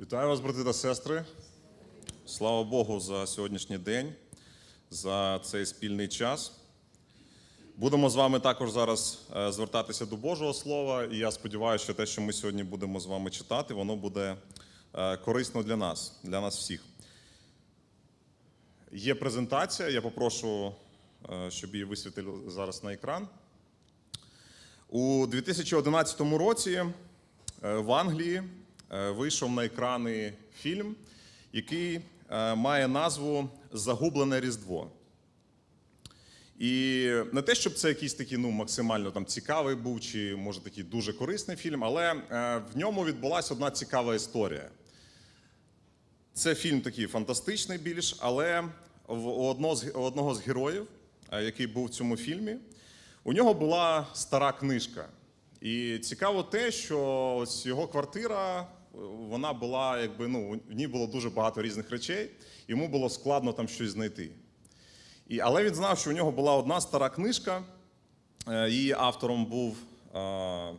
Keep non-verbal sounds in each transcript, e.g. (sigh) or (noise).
Вітаю вас, брати та сестри. Слава Богу за сьогоднішній день, за цей спільний час. Будемо з вами також зараз е, звертатися до Божого Слова, і я сподіваюся, що те, що ми сьогодні будемо з вами читати, воно буде е, корисно для нас, для нас всіх. Є презентація, я попрошу, е, щоб її висвітили зараз на екран. У 2011 році в Англії вийшов на екрани фільм, який е, має назву Загублене Різдво. І не те, щоб це якийсь такий ну, максимально там, цікавий був, чи може такий дуже корисний фільм, але е, в ньому відбулася одна цікава історія. Це фільм такий фантастичний більш, але у одного з, героїв, е, який був в цьому фільмі, у нього була стара книжка. І цікаво те, що ось його квартира, е, вона була, якби, ну, в ній було дуже багато різних речей, йому було складно там щось знайти. І, але він знав, що у нього була одна стара книжка, е, її автором був е,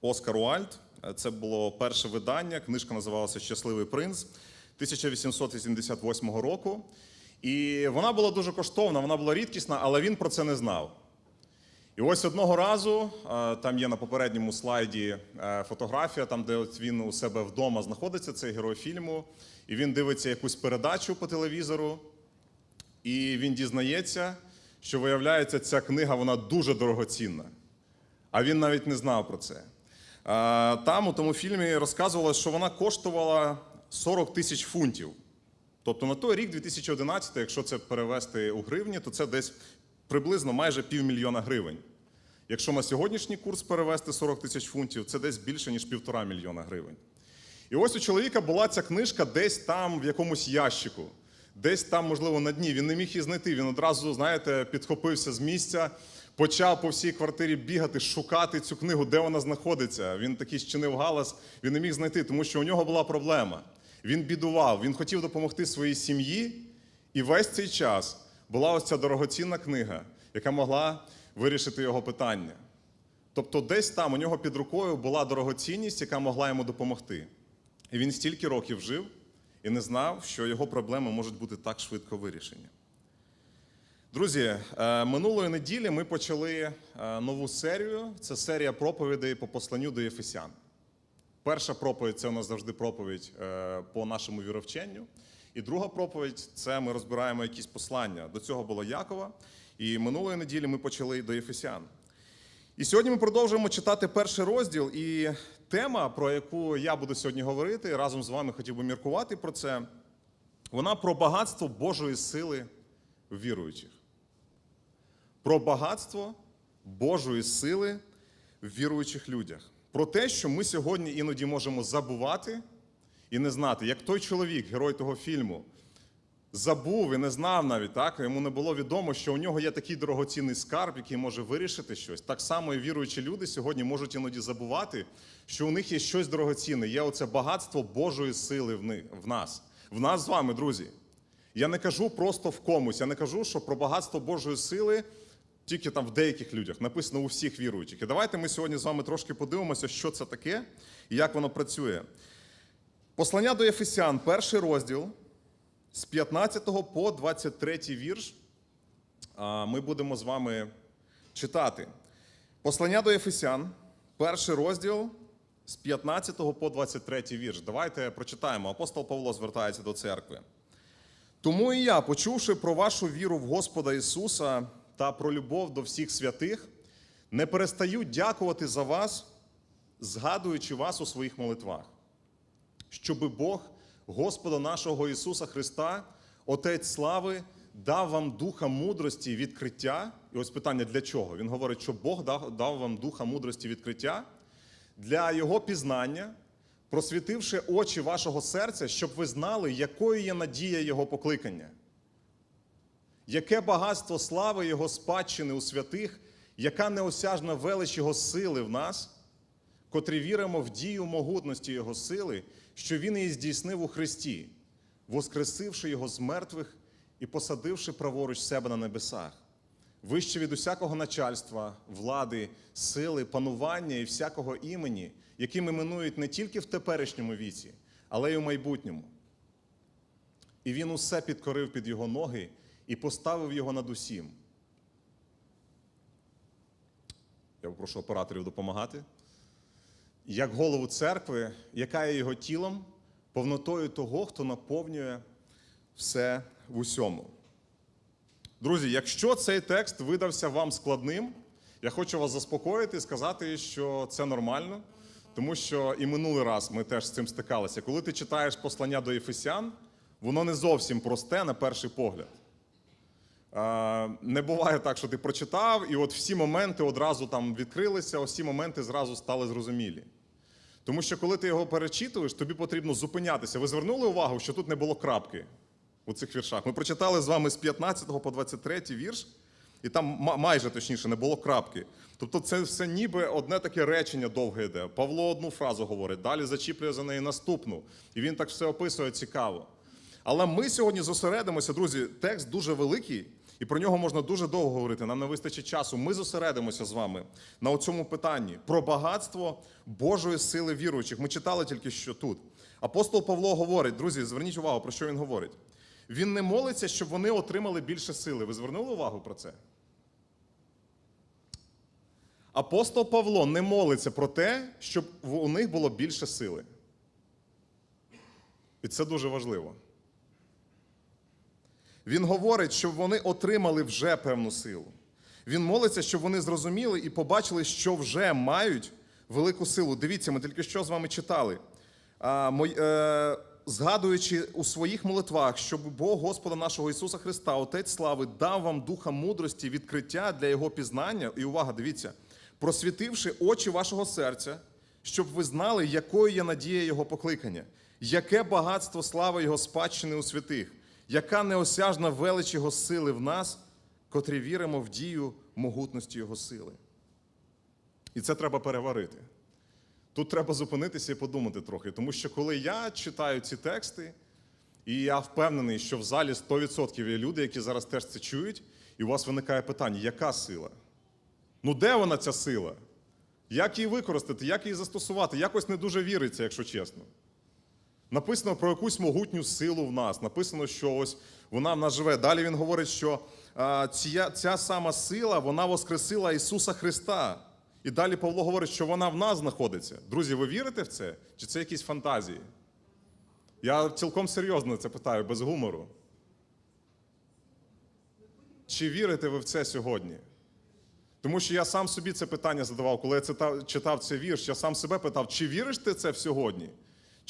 Оскар Уальд. Це було перше видання. Книжка називалася Щасливий принц 1888 року. І вона була дуже коштовна, вона була рідкісна, але він про це не знав. І ось одного разу, е, там є на попередньому слайді е, фотографія, там, де от він у себе вдома знаходиться, цей герой фільму, і він дивиться якусь передачу по телевізору, і він дізнається, що виявляється, ця книга вона дуже дорогоцінна. А він навіть не знав про це. Там у тому фільмі розказувалось, що вона коштувала 40 тисяч фунтів. Тобто на той рік, 2011, якщо це перевести у гривні, то це десь приблизно майже півмільйона гривень. Якщо на сьогоднішній курс перевести 40 тисяч фунтів, це десь більше, ніж півтора мільйона гривень. І ось у чоловіка була ця книжка десь там в якомусь ящику, десь там, можливо, на дні. Він не міг її знайти. Він одразу, знаєте, підхопився з місця, почав по всій квартирі бігати, шукати цю книгу, де вона знаходиться. Він такий щинив галас, він не міг знайти, тому що у нього була проблема. Він бідував, він хотів допомогти своїй сім'ї, і весь цей час була ось ця дорогоцінна книга, яка могла вирішити його питання. Тобто, десь там у нього під рукою була дорогоцінність, яка могла йому допомогти. І він стільки років жив і не знав, що його проблеми можуть бути так швидко вирішені. Друзі, е, минулої неділі ми почали е, нову серію. Це серія проповідей по посланню до Єфесян. Перша проповідь це у нас завжди проповідь е, по нашому віровченню. І друга проповідь це ми розбираємо якісь послання. До цього було Якова. І минулої неділі ми почали до Єфесян. І сьогодні ми продовжуємо читати перший розділ. І тема, про яку я буду сьогодні говорити, разом з вами хотів би міркувати про це, вона про багатство Божої сили в віруючих. Про багатство Божої сили в віруючих людях. Про те, що ми сьогодні іноді можемо забувати і не знати, як той чоловік, герой того фільму, забув і не знав навіть, так? йому не було відомо, що у нього є такий дорогоцінний скарб, який може вирішити щось. Так само і віруючі люди сьогодні можуть іноді забувати, що у них є щось дорогоцінне, є оце багатство Божої сили в нас. В нас з вами, друзі. Я не кажу просто в комусь, я не кажу, що про багатство Божої сили тільки там в деяких людях, написано у всіх віруючих. І давайте ми сьогодні з вами трошки подивимося, що це таке і як воно працює. Послання до Ефесян, перший розділ, з 15 по 23 вірш. Ми будемо з вами читати. Послання до Ефесян, перший розділ з 15 по 23 вірш. Давайте прочитаємо. Апостол Павло звертається до церкви. Тому і я, почувши про вашу віру в Господа Ісуса та про любов до всіх святих, не перестаю дякувати за вас, згадуючи вас у своїх молитвах, щоби Бог, Господа нашого Ісуса Христа, Отець слави, дав вам духа мудрості і відкриття. І ось питання для чого? Він говорить, що Бог дав, вам духа мудрості і відкриття для Його пізнання, просвітивши очі вашого серця, щоб ви знали, якою є надія Його покликання. Яке багатство слави Його спадщини у святих, яка неосяжна велич Його сили в нас, котрі віримо в дію могутності Його сили, що Він її здійснив у Христі, воскресивши Його з мертвих і посадивши праворуч себе на небесах, вище від усякого начальства, влади, сили, панування і всякого імені, яким іменують не тільки в теперішньому віці, але й у майбутньому. І він усе підкорив під його ноги і поставив його над усім. Я попрошу операторів допомагати. Як голову церкви, яка є його тілом, повнотою того, хто наповнює все в усьому. Друзі, якщо цей текст видався вам складним, я хочу вас заспокоїти і сказати, що це нормально, тому що і минулий раз ми теж з цим стикалися. Коли ти читаєш послання до Єфесян, воно не зовсім просте на перший погляд. Не буває так, що ти прочитав, і от всі моменти одразу там відкрилися, ці моменти зразу стали зрозумілі. Тому що коли ти його перечитуєш, тобі потрібно зупинятися. Ви звернули увагу, що тут не було крапки у цих віршах. Ми прочитали з вами з 15 по 23 вірш, і там ма- майже точніше не було крапки. Тобто це все ніби одне таке речення довге йде. Павло одну фразу говорить, далі зачіплює за неї наступну. І він так все описує цікаво. Але ми сьогодні зосередимося, друзі, текст дуже великий, і про нього можна дуже довго говорити. Нам не вистачить часу. Ми зосередимося з вами на цьому питанні про багатство Божої сили віруючих. Ми читали тільки що тут. Апостол Павло говорить, друзі, зверніть увагу, про що він говорить. Він не молиться, щоб вони отримали більше сили. Ви звернули увагу про це? Апостол Павло не молиться про те, щоб у них було більше сили. І це дуже важливо. Він говорить, щоб вони отримали вже певну силу. Він молиться, щоб вони зрозуміли і побачили, що вже мають велику силу. Дивіться, ми тільки що з вами читали. Е, згадуючи у своїх молитвах, щоб Бог Господа нашого Ісуса Христа, Отець слави, дав вам духа мудрості, відкриття для Його пізнання. І увага, дивіться, просвітивши очі вашого серця, щоб ви знали, якою є надія Його покликання, яке багатство слави Його спадщини у святих, яка неосяжна велич Його сили в нас, котрі віримо в дію могутності Його сили. І це треба переварити. Тут треба зупинитися і подумати трохи, тому що коли я читаю ці тексти, і я впевнений, що в залі 100% є люди, які зараз теж це чують, і у вас виникає питання, яка сила? Ну де вона ця сила? Як її використати, як її застосувати? Якось не дуже віриться, якщо чесно. Написано про якусь могутню силу в нас. Написано, що ось вона в нас живе. Далі він говорить, що ця, ця сама сила вона воскресила Ісуса Христа. І далі Павло говорить, що вона в нас знаходиться. Друзі, ви вірите в це? Чи це якісь фантазії? Я цілком серйозно це питаю, без гумору. Чи вірите ви в це сьогодні? Тому що я сам собі це питання задавав, коли я читав цей вірш, я сам себе питав, чи віриш ти це в сьогодні?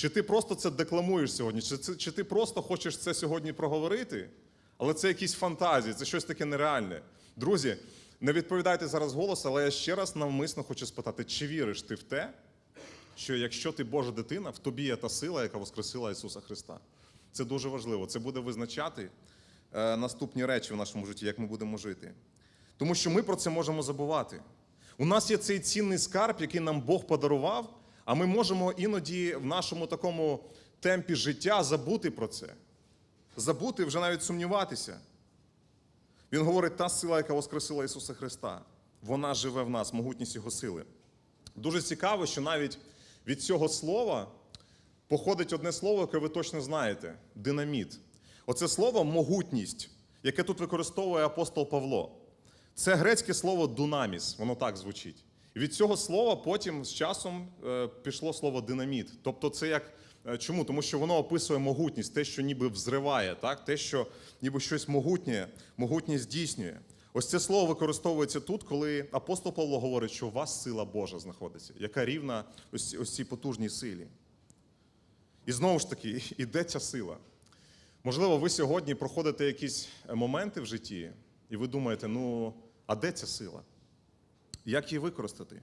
Чи ти просто це декламуєш сьогодні? Чи, чи ти просто хочеш це сьогодні проговорити? Але це якісь фантазії, це щось таке нереальне. Друзі, не відповідайте зараз голос, але я ще раз навмисно хочу спитати, чи віриш ти в те, що якщо ти Божа дитина, в тобі є та сила, яка воскресила Ісуса Христа? Це дуже важливо. Це буде визначати е, наступні речі в нашому житті, як ми будемо жити. Тому що ми про це можемо забувати. У нас є цей цінний скарб, який нам Бог подарував, а ми можемо іноді в нашому такому темпі життя забути про це. Забути, вже навіть сумніватися. Він говорить, та сила, яка воскресила Ісуса Христа, вона живе в нас, могутність Його сили. Дуже цікаво, що навіть від цього слова походить одне слово, яке ви точно знаєте динаміт. Оце слово могутність, яке тут використовує апостол Павло. Це грецьке слово дунаміс, воно так звучить. Від цього слова потім з часом е, пішло слово динаміт. Тобто, це як е, чому? Тому що воно описує могутність, те, що ніби взриває, так? те, що ніби щось могутнє, могутнє здійснює. Ось це слово використовується тут, коли апостол Павло говорить, що у вас сила Божа знаходиться, яка рівна ось, ось цій потужній силі. І знову ж таки, (laughs) і де ця сила? Можливо, ви сьогодні проходите якісь моменти в житті, і ви думаєте, ну, а де ця сила? Як її використати?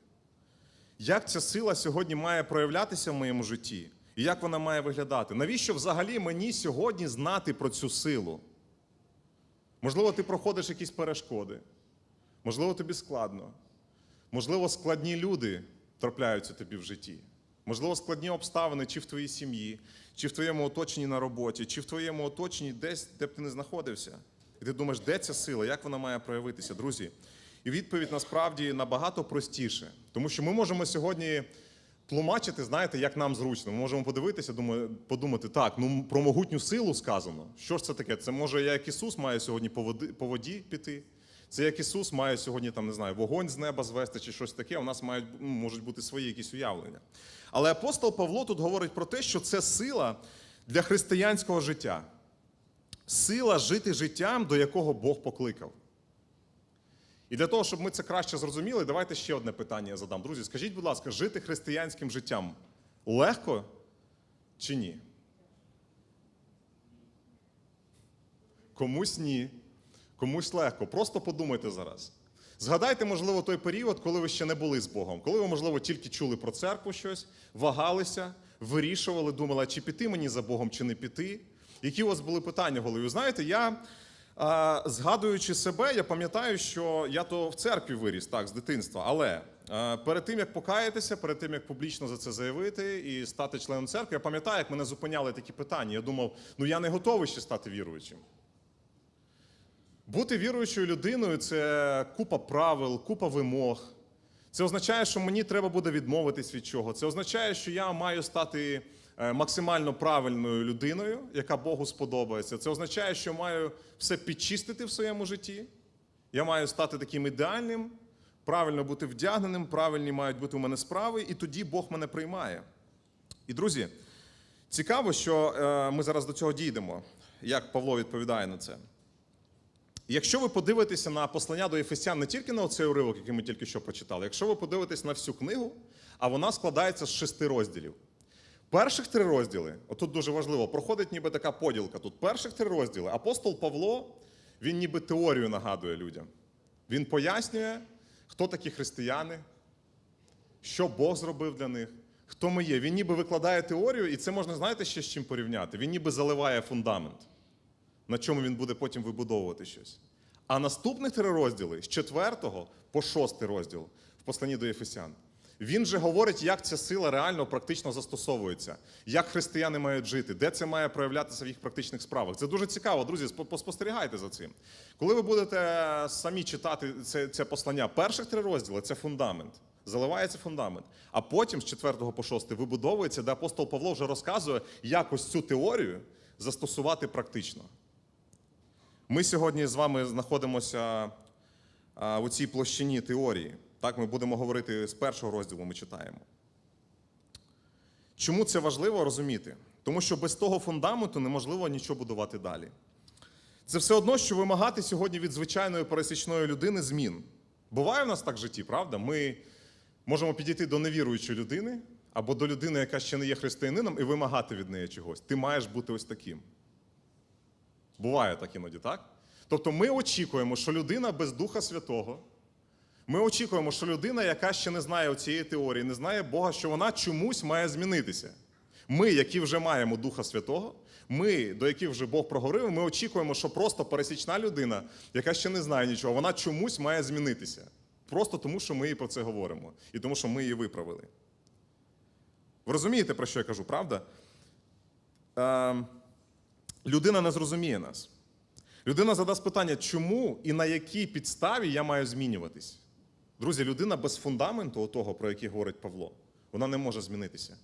Як ця сила сьогодні має проявлятися в моєму житті? І як вона має виглядати? Навіщо взагалі мені сьогодні знати про цю силу? Можливо, ти проходиш якісь перешкоди, можливо, тобі складно, можливо, складні люди трапляються тобі в житті. Можливо, складні обставини чи в твоїй сім'ї, чи в твоєму оточенні на роботі, чи в твоєму оточенні десь, де б ти не знаходився. І ти думаєш, де ця сила, як вона має проявитися, друзі? І відповідь насправді набагато простіше, тому що ми можемо сьогодні тлумачити, знаєте, як нам зручно. Ми можемо подивитися, думаю, подумати, так, ну про могутню силу сказано. Що ж це таке? Це може я як Ісус має сьогодні по воді, по воді піти. Це як Ісус має сьогодні там не знаю, вогонь з неба звести чи щось таке. У нас мають ну, можуть бути свої якісь уявлення. Але апостол Павло тут говорить про те, що це сила для християнського життя. Сила жити життям, до якого Бог покликав. І для того, щоб ми це краще зрозуміли, давайте ще одне питання я задам. Друзі, скажіть, будь ласка, жити християнським життям легко чи ні? Комусь ні, комусь легко. Просто подумайте зараз. Згадайте, можливо, той період, коли ви ще не були з Богом, коли ви, можливо, тільки чули про церкву щось, вагалися, вирішували, думали, чи піти мені за Богом, чи не піти. Які у вас були питання в голові? Знаєте, я, згадуючи себе, я пам'ятаю, що я то в церкві виріс, так, з дитинства. Але перед тим, як покаятися, перед тим, як публічно за це заявити і стати членом церкви, я пам'ятаю, як мене зупиняли такі питання. Я думав, ну я не готовий ще стати віруючим. Бути віруючою людиною це купа правил, купа вимог. Це означає, що мені треба буде відмовитись від чого. Це означає, що я маю стати максимально правильною людиною, яка Богу сподобається. Це означає, що маю все підчистити в своєму житті. Я маю стати таким ідеальним, правильно бути вдягненим, правильні мають бути у мене справи, і тоді Бог мене приймає. І друзі, цікаво, що е, ми зараз до цього дійдемо, як Павло відповідає на це. Якщо ви подивитеся на послання до Ефесян не тільки на оцей уривок, який ми тільки що прочитали, якщо ви подивитесь на всю книгу, а вона складається з шести розділів. Перших три розділи, отут дуже важливо, проходить ніби така поділка. Тут перших три розділи. Апостол Павло, він ніби теорію нагадує людям. Він пояснює, хто такі християни, що Бог зробив для них, хто ми є. Він ніби викладає теорію, і це можна, знаєте, ще з чим порівняти. Він ніби заливає фундамент на чому він буде потім вибудовувати щось. А наступних три розділи з 4 по 6 розділ в посланні до Єфесян. Він же говорить, як ця сила реально практично застосовується, як християни мають жити, де це має проявлятися в їх практичних справах. Це дуже цікаво, друзі. спо- Поспостерігайте за цим. Коли ви будете самі читати це, це послання, перших три розділи це фундамент. Заливається фундамент. А потім з 4 по 6 вибудовується, де апостол Павло вже розказує, як ось цю теорію застосувати практично. Ми сьогодні з вами знаходимося у цій площині теорії. Так, ми будемо говорити з першого розділу, ми читаємо. Чому це важливо розуміти? Тому що без того фундаменту неможливо нічого будувати далі. Це все одно, що вимагати сьогодні від звичайної пересічної людини змін. Буває в нас так в житті, правда? Ми можемо підійти до невіруючої людини або до людини, яка ще не є християнином, і вимагати від неї чогось. Ти маєш бути ось таким. Буває так іноді, так? Тобто ми очікуємо, що людина без Духа Святого, ми очікуємо, що людина, яка ще не знає цієї теорії, не знає Бога, що вона чомусь має змінитися. Ми, які вже маємо Духа Святого, ми, до яких вже Бог проговорив, ми очікуємо, що просто пересічна людина, яка ще не знає нічого, вона чомусь має змінитися. Просто тому, що ми їй про це говоримо, і тому, що ми її виправили. Ви розумієте, про що я кажу, правда? Е, людина не зрозуміє нас. Людина задасть питання, чому і на якій підставі я маю змінюватись. Друзі, людина без фундаменту, того, про який говорить Павло, вона не може змінитися.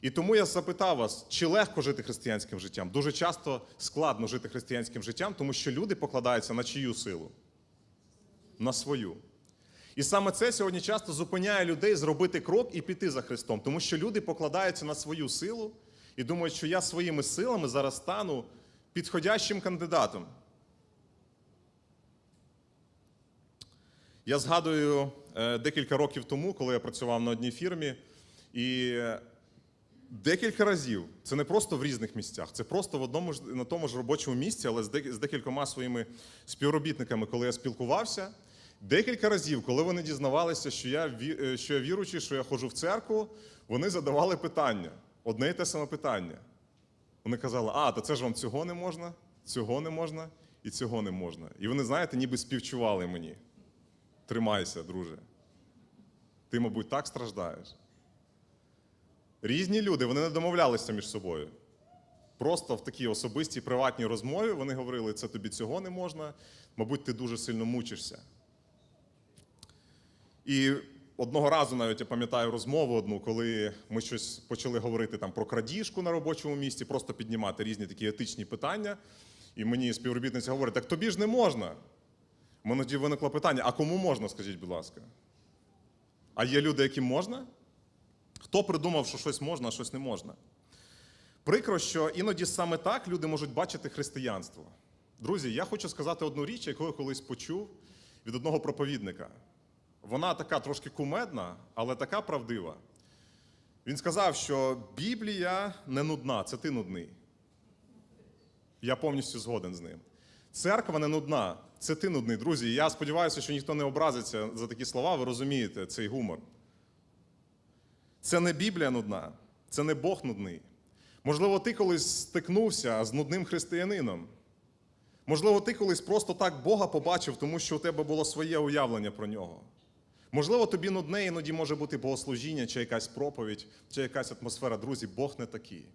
І тому я запитав вас, чи легко жити християнським життям? Дуже часто складно жити християнським життям, тому що люди покладаються на чию силу? На свою. І саме це сьогодні часто зупиняє людей зробити крок і піти за Христом, тому що люди покладаються на свою силу і думають, що я своїми силами зараз стану підходящим кандидатом. Я згадую е, декілька років тому, коли я працював на одній фірмі, і декілька разів, це не просто в різних місцях, це просто в одному ж на тому ж робочому місці, але з декількома своїми співробітниками, коли я спілкувався. Декілька разів, коли вони дізнавалися, що я, е, що я віруючий, що я ходжу в церкву, вони задавали питання, одне і те саме питання. Вони казали, а, то це ж вам цього не можна, цього не можна і цього не можна. І вони, знаєте, ніби співчували мені. Тримайся, друже. Ти, мабуть, так страждаєш. Різні люди, вони не домовлялися між собою. Просто в такій особистій приватній розмові вони говорили, це тобі цього не можна, мабуть, ти дуже сильно мучишся. І одного разу навіть я пам'ятаю розмову одну, коли ми щось почали говорити там про крадіжку на робочому місці, просто піднімати різні такі етичні питання. І мені співробітниця говорить: так тобі ж не можна. У мене тоді виникло питання: а кому можна, скажіть, будь ласка? А є люди, яким можна? Хто придумав, що щось можна, а щось не можна? Прикро, що іноді саме так люди можуть бачити християнство. Друзі, я хочу сказати одну річ, яку я колись почув від одного проповідника. Вона така трошки кумедна, але така правдива. Він сказав, що Біблія не нудна, це ти нудний. Я повністю згоден з ним. Церква не нудна, це ти нудний. Друзі, я сподіваюся, що ніхто не образиться за такі слова, ви розумієте цей гумор. Це не Біблія нудна, це не Бог нудний. Можливо, ти колись стикнувся з нудним християнином. Можливо, ти колись просто так Бога побачив, тому що у тебе було своє уявлення про нього. Можливо, тобі нудне іноді може бути богослужіння, чи якась проповідь, чи якась атмосфера. Друзі, Бог не такий.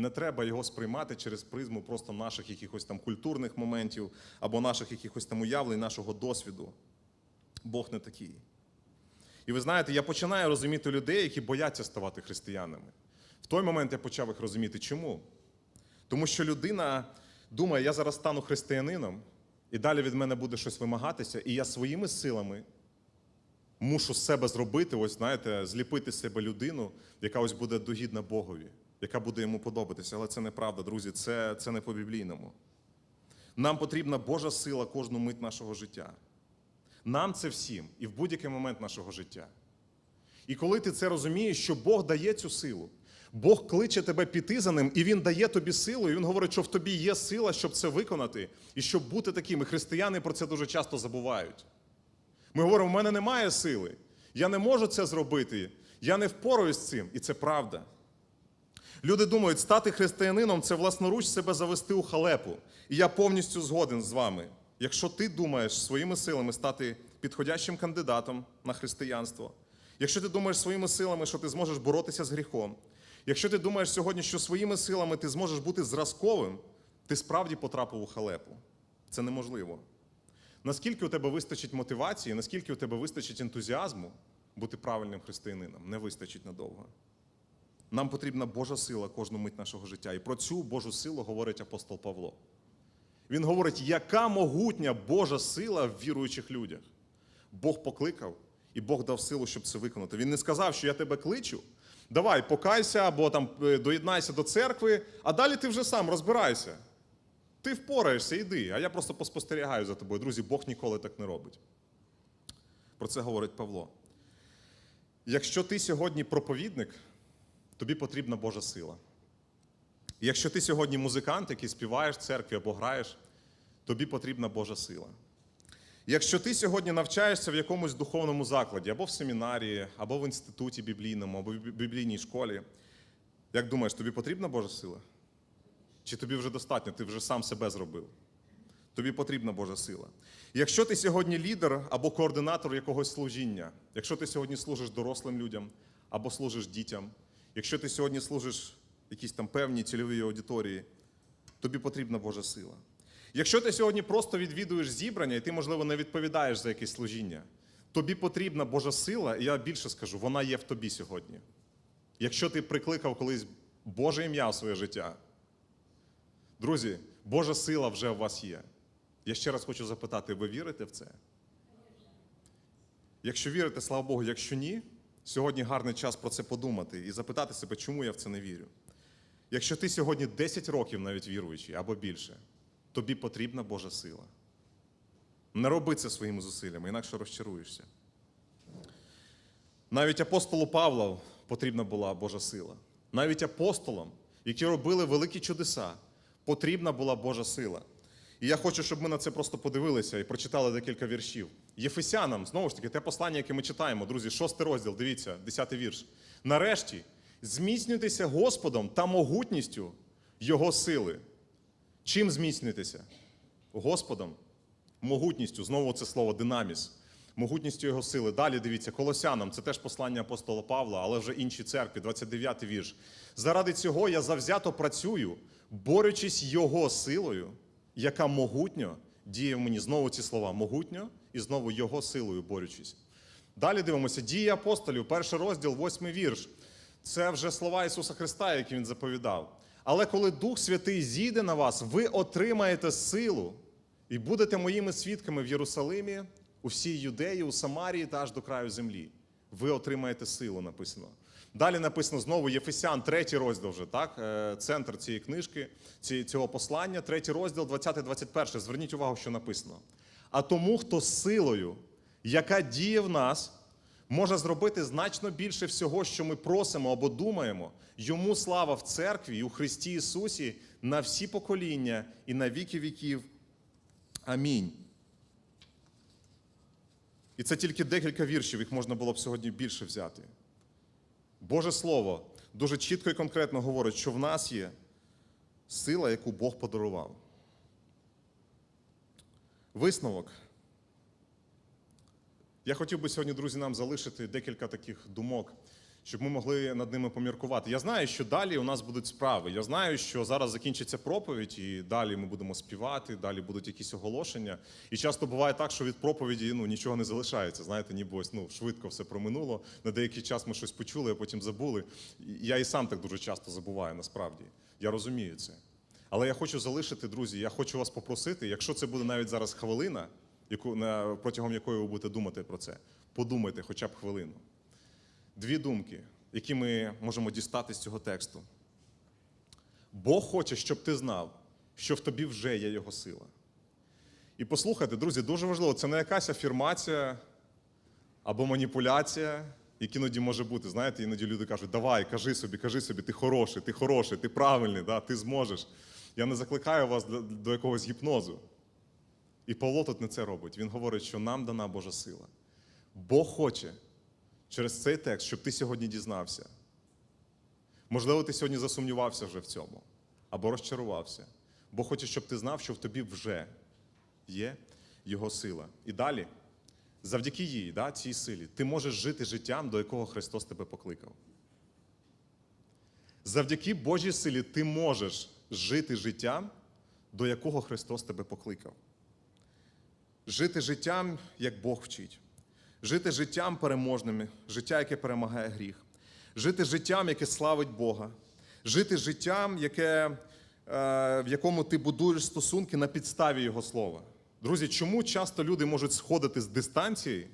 Не треба його сприймати через призму просто наших якихось там культурних моментів або наших якихось там уявлень, нашого досвіду. Бог не такий. І ви знаєте, я починаю розуміти людей, які бояться ставати християнами. В той момент я почав їх розуміти. Чому? Тому що людина думає, я зараз стану християнином, і далі від мене буде щось вимагатися, і я своїми силами мушу себе зробити, ось знаєте, зліпити з себе людину, яка ось буде догідна Богові, яка буде йому подобатися. Але це неправда, друзі, це, це не по-біблійному. Нам потрібна Божа сила кожну мить нашого життя. Нам це всім і в будь-який момент нашого життя. І коли ти це розумієш, що Бог дає цю силу, Бог кличе тебе піти за ним, і Він дає тобі силу, і Він говорить, що в тобі є сила, щоб це виконати, і щоб бути таким. І християни про це дуже часто забувають. Ми говоримо, у мене немає сили, я не можу це зробити, я не впораюсь з цим, і це правда. Люди думають, стати християнином це власноруч себе завести у халепу. І я повністю згоден з вами. Якщо ти думаєш своїми силами стати підходящим кандидатом на християнство, якщо ти думаєш своїми силами, що ти зможеш боротися з гріхом, якщо ти думаєш сьогодні, що своїми силами ти зможеш бути зразковим, ти справді потрапив у халепу. Це неможливо. Наскільки у тебе вистачить мотивації, наскільки у тебе вистачить ентузіазму бути правильним християнином, не вистачить надовго. Нам потрібна Божа сила кожну мить нашого життя. І про цю Божу силу говорить апостол Павло. Він говорить, яка могутня Божа сила в віруючих людях. Бог покликав, і Бог дав силу, щоб це виконати. Він не сказав, що я тебе кличу. Давай, покайся або там е, доєднайся до церкви, а далі ти вже сам розбирайся. Ти впораєшся, йди, а я просто поспостерігаю за тобою. Друзі, Бог ніколи так не робить. Про це говорить Павло. Якщо ти сьогодні проповідник, тобі потрібна Божа сила. Якщо ти сьогодні музикант, який співаєш в церкві або граєш, тобі потрібна Божа сила. Якщо ти сьогодні навчаєшся в якомусь духовному закладі, або в семінарії, або в інституті біблійному, або в біблійній школі, як думаєш, тобі потрібна Божа сила? Чи тобі вже достатньо, ти вже сам себе зробив? Тобі потрібна Божа сила. Якщо ти сьогодні лідер або координатор якогось служіння, якщо ти сьогодні служиш дорослим людям або служиш дітям, якщо ти сьогодні служиш якійсь там певній цільовій аудиторії, тобі потрібна Божа сила. Якщо ти сьогодні просто відвідуєш зібрання, і ти, можливо, не відповідаєш за якесь служіння, тобі потрібна Божа сила, і я більше скажу, вона є в тобі сьогодні. Якщо ти прикликав колись Боже ім'я в своє життя, друзі, Божа сила вже у вас є. Я ще раз хочу запитати, ви вірите в це? Якщо вірите, слава Богу, якщо ні, сьогодні гарний час про це подумати і запитати себе, чому я в це не вірю. Якщо ти сьогодні 10 років навіть віруючий або більше, тобі потрібна Божа сила. Не роби це своїми зусиллями, інакше розчаруєшся. Навіть апостолу Павлу потрібна була Божа сила. Навіть апостолам, які робили великі чудеса, потрібна була Божа сила. І я хочу, щоб ми на це просто подивилися і прочитали декілька віршів. Єфесянам, знову ж таки, те послання, яке ми читаємо, друзі, шостий розділ, дивіться, десятий вірш. Нарешті, зміцнюйтеся Господом та могутністю Його сили. Чим зміцнюйтеся? Господом, могутністю, знову це слово динаміс. могутністю його сили. Далі дивіться, Колосянам, це теж послання апостола Павла, але вже інші церкві, 29 вірш. Заради цього я завзято працюю, борючись його силою, яка могутньо діє в мені. Знову ці слова могутньо і знову його силою борючись. Далі дивимося, дії апостолів, перший розділ, восьмий вірш. Це вже слова Ісуса Христа, які Він заповідав. Але коли Дух Святий зійде на вас, ви отримаєте силу і будете моїми свідками в Єрусалимі, у всій Юдеї, у Самарії та аж до краю землі. Ви отримаєте силу, написано. Далі написано знову Єфесян, третій розділ вже, так? Е, Центр цієї книжки, цього послання, третій розділ, 20-21. Зверніть увагу, що написано. А тому, хто силою, яка діє в нас, може зробити значно більше всього, що ми просимо або думаємо. Йому слава в церкві і у Христі Ісусі на всі покоління і на віки віків. Амінь. І це тільки декілька віршів, їх можна було б сьогодні більше взяти. Боже Слово дуже чітко і конкретно говорить, що в нас є сила, яку Бог подарував. Висновок. Я хотів би сьогодні, друзі, нам залишити декілька таких думок, щоб ми могли над ними поміркувати. Я знаю, що далі у нас будуть справи. Я знаю, що зараз закінчиться проповідь, і далі ми будемо співати, далі будуть якісь оголошення. І часто буває так, що від проповіді ну, нічого не залишається. Знаєте, ніби ось ну, швидко все проминуло. На деякий час ми щось почули, а потім забули. Я і сам так дуже часто забуваю, насправді. Я розумію це. Але я хочу залишити, друзі, я хочу вас попросити, якщо це буде навіть зараз хвилина, яку, на, протягом якої ви будете думати про це, подумайте хоча б хвилину. Дві думки, які ми можемо дістати з цього тексту. Бог хоче, щоб ти знав, що в тобі вже є Його сила. І послухайте, друзі, дуже важливо, це не якась афірмація або маніпуляція, які іноді може бути. Знаєте, іноді люди кажуть, давай, кажи собі, кажи собі, ти хороший, ти хороший, ти правильний, да, ти зможеш. Я не закликаю вас до, якогось гіпнозу. І Павло тут не це робить. Він говорить, що нам дана Божа сила. Бог хоче через цей текст, щоб ти сьогодні дізнався. Можливо, ти сьогодні засумнівався вже в цьому або розчарувався. Бог хоче, щоб ти знав, що в тобі вже є Його сила. І далі, завдяки їй, да, цій силі, ти можеш жити життям, до якого Христос тебе покликав. Завдяки Божій силі ти можеш жити життям, до якого Христос тебе покликав. Жити життям, як Бог вчить. Жити життям переможним, життя, яке перемагає гріх. Жити життям, яке славить Бога. Жити життям, яке, е, в якому ти будуєш стосунки на підставі Його слова. Друзі, чому часто люди можуть сходити з дистанції,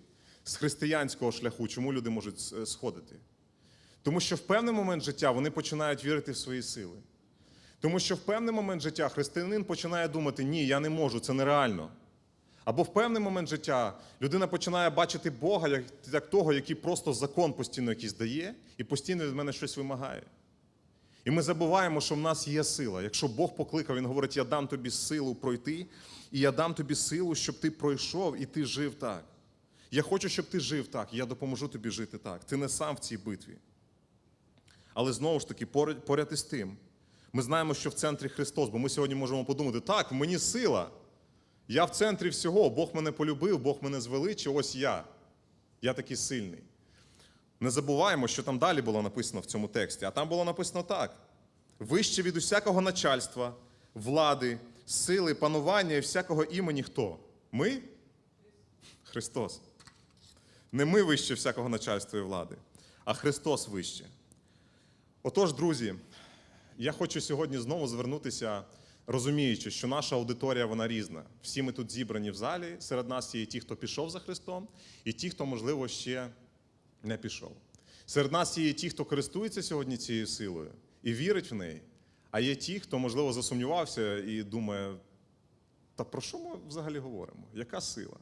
з християнського шляху? Чому люди можуть е, сходити? Тому що в певний момент життя вони починають вірити в свої сили. Тому що в певний момент життя християнин починає думати, ні, я не можу, це нереально. Або в певний момент життя людина починає бачити Бога як, як того, який просто закон постійно якийсь дає і постійно від мене щось вимагає. І ми забуваємо, що в нас є сила. Якщо Бог покликав, Він говорить, я дам тобі силу пройти, і я дам тобі силу, щоб ти пройшов і ти жив так. Я хочу, щоб ти жив так, і я допоможу тобі жити так. Ти не сам в цій битві. Але знову ж таки, поряд, із тим, ми знаємо, що в центрі Христос, бо ми сьогодні можемо подумати, так, в мені сила. Я в центрі всього, Бог мене полюбив, Бог мене звеличив, ось я. Я такий сильний. Не забуваємо, що там далі було написано в цьому тексті. А там було написано так: вище від усякого начальства, влади, сили, панування і всякого імені хто? Ми? Христос. Не ми вище всякого начальства і влади, а Христос вище. Отож, друзі, я хочу сьогодні знову звернутися, розуміючи, що наша аудиторія вона різна. Всі ми тут зібрані в залі. Серед нас є ті, хто пішов за Христом, і ті, хто, можливо, ще не пішов. Серед нас є ті, хто користується сьогодні цією силою і вірить в неї. А є ті, хто, можливо, засумнівався і думає, та про що ми взагалі говоримо? Яка сила?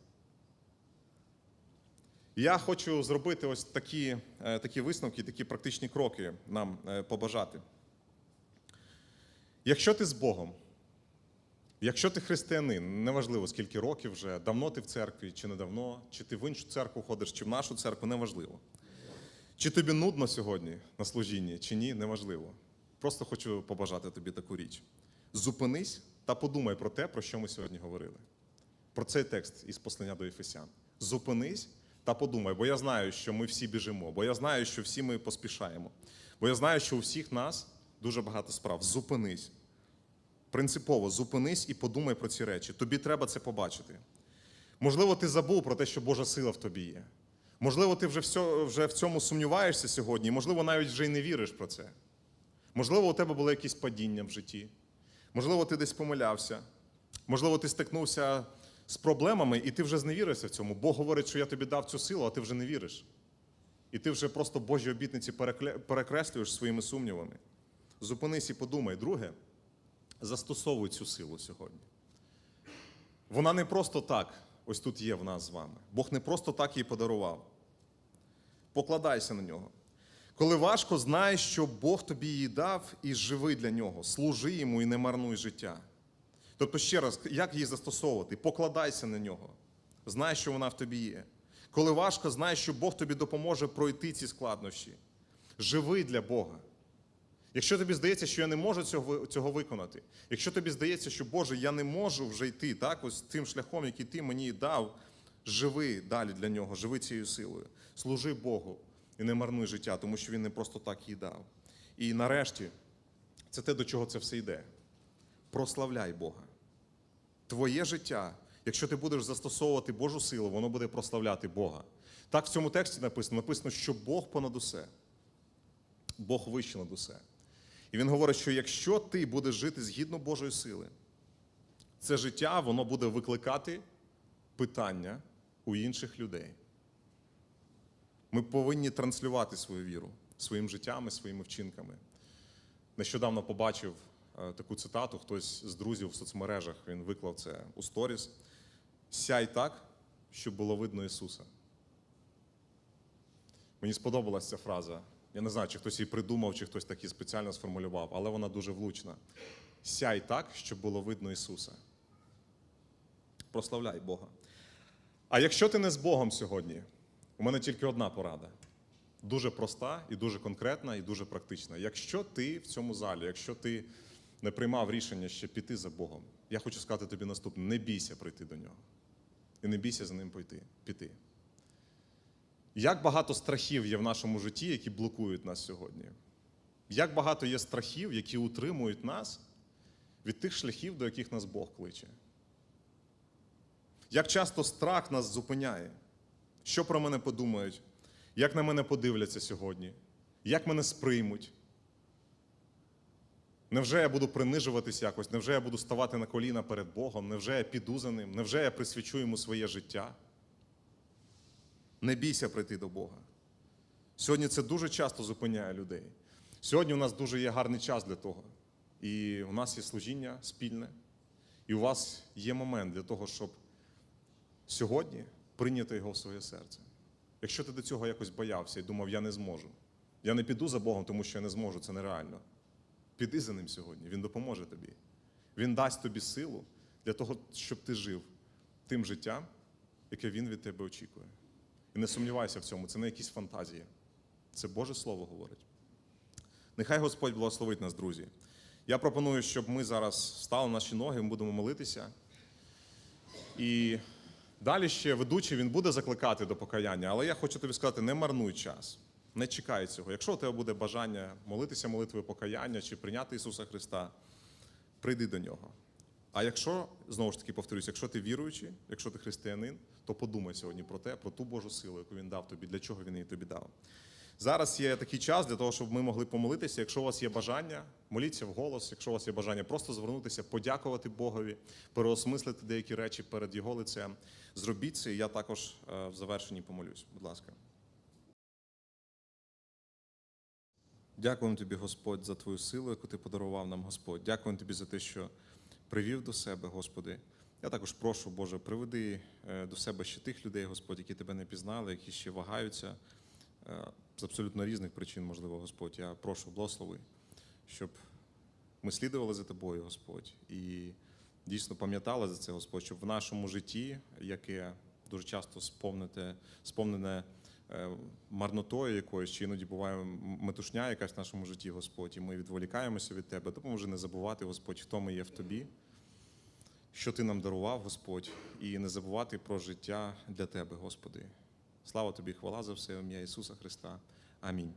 Я хочу зробити ось такі, е, такі висновки, такі практичні кроки нам е, побажати. Якщо ти з Богом, якщо ти християнин, неважливо скільки років вже, давно ти в церкві чи недавно, чи ти в іншу церкву ходиш, чи в нашу церкву, неважливо. Чи тобі нудно сьогодні на служінні, чи ні, неважливо. Просто хочу побажати тобі таку річ. Зупинись та подумай про те, про що ми сьогодні говорили. Про цей текст із послання до Ефесян. Зупинись та подумай, бо я знаю, що ми всі біжимо, бо я знаю, що всі ми поспішаємо. Бо я знаю, що у всіх нас дуже багато справ. Зупинись. Принципово зупинись і подумай про ці речі. Тобі треба це побачити. Можливо, ти забув про те, що Божа сила в тобі є. Можливо, ти вже, все, вже в цьому сумніваєшся сьогодні, можливо, навіть вже й не віриш про це. Можливо, у тебе були якісь падіння в житті. Можливо, ти десь помилявся. Можливо, ти стикнувся з проблемами, і ти вже зневірився в цьому. Бог говорить, що я тобі дав цю силу, а ти вже не віриш. І ти вже просто Божі обітниці перекреслюєш своїми сумнівами. Зупинись і подумай. Друге, застосовуй цю силу сьогодні. Вона не просто так, ось тут є в нас з вами. Бог не просто так її подарував. Покладайся на нього. Коли важко, знай, що Бог тобі її дав і живи для нього, служи йому і не марнуй життя. Тобто, ще раз, як її застосовувати? Покладайся на нього. Знай, що вона в тобі є. Коли важко, знай, що Бог тобі допоможе пройти ці складнощі. Живи для Бога. Якщо тобі здається, що я не можу цього, цього виконати, якщо тобі здається, що Боже, я не можу вже йти так, ось тим шляхом, який ти мені дав, живи далі для нього, живи цією силою. Служи Богу і не марнуй життя, тому що Він не просто так її дав. І нарешті, це те, до чого це все йде. Прославляй Бога. Твоє життя, якщо ти будеш застосовувати Божу силу, воно буде прославляти Бога. Так в цьому тексті написано: написано, що Бог понад усе. Бог вище над усе. І він говорить, що якщо ти будеш жити згідно Божої сили, це життя воно буде викликати питання у інших людей. Ми повинні транслювати свою віру своїм життям і своїми вчинками. Нещодавно побачив е, таку цитату, хтось з друзів в соцмережах він виклав це у сторіс. Сяй так, щоб було видно Ісуса. Мені сподобалася ця фраза. Я не знаю, чи хтось її придумав, чи хтось так її спеціально сформулював, але вона дуже влучна. Сяй так, щоб було видно Ісуса. Прославляй Бога. А якщо ти не з Богом сьогодні, у мене тільки одна порада. Дуже проста і дуже конкретна, і дуже практична. Якщо ти в цьому залі, якщо ти не приймав рішення ще піти за Богом, я хочу сказати тобі наступне: не бійся прийти до нього. І не бійся за ним пойти, піти. Як багато страхів є в нашому житті, які блокують нас сьогодні? Як багато є страхів, які утримують нас від тих шляхів, до яких нас Бог кличе? Як часто страх нас зупиняє? Що про мене подумають? Як на мене подивляться сьогодні? Як мене сприймуть? Невже я буду принижуватись якось? Невже я буду ставати на коліна перед Богом? Невже я піду за ним? Невже я присвячу йому своє життя? Не бійся прийти до Бога. Сьогодні це дуже часто зупиняє людей. Сьогодні у нас дуже є гарний час для того. І у нас є служіння спільне, і у вас є момент для того, щоб сьогодні прийняти його в своє серце. Якщо ти до цього якось боявся і думав, я не зможу, я не піду за Богом, тому що я не зможу, це нереально. Піди за ним сьогодні, Він допоможе тобі. Він дасть тобі силу для того, щоб ти жив тим життям, яке він від тебе очікує. І не сумнівайся в цьому, це не якісь фантазії. Це Боже Слово говорить. Нехай Господь благословить нас, друзі. Я пропоную, щоб ми зараз стали на наші ноги, ми будемо молитися. І далі ще ведучий він буде закликати до покаяння, але я хочу тобі сказати: не марнуй час, не чекай цього. Якщо у тебе буде бажання молитися молитвою покаяння чи прийняти Ісуса Христа, прийди до нього. А якщо, знову ж таки повторюсь, якщо ти віруючий, якщо ти християнин, то подумай сьогодні про те, про ту Божу силу, яку він дав тобі, для чого він її тобі дав. Зараз є такий час для того, щоб ми могли помолитися. Якщо у вас є бажання, моліться вголос. Якщо у вас є бажання просто звернутися, подякувати Богові, переосмислити деякі речі перед Його лицем. Зробіть це, і я також е, в завершенні помолюсь. Будь ласка. Дякуємо тобі, Господь, за твою силу, яку ти подарував нам, Господь. Дякуємо тобі за те, що привів до себе, Господи. Я також прошу, Боже, приведи е, до себе ще тих людей, Господь, які тебе не пізнали, які ще вагаються е, з абсолютно різних причин, можливо, Господь. Я прошу, благослови, щоб ми слідували за тобою, Господь, і дійсно пам'ятали за це, Господь, щоб в нашому житті, яке дуже часто сповнене, марнотою якоюсь, чи іноді буває метушня якась в нашому житті, Господь, і ми відволікаємося від Тебе. Допоможи не забувати, Господь, хто ми є в Тобі. що ти нам дарував, Господь, і не забувати про життя для тебе, Господи. Слава тобі, хвала за все ім'я Ісуса Христа. Амінь.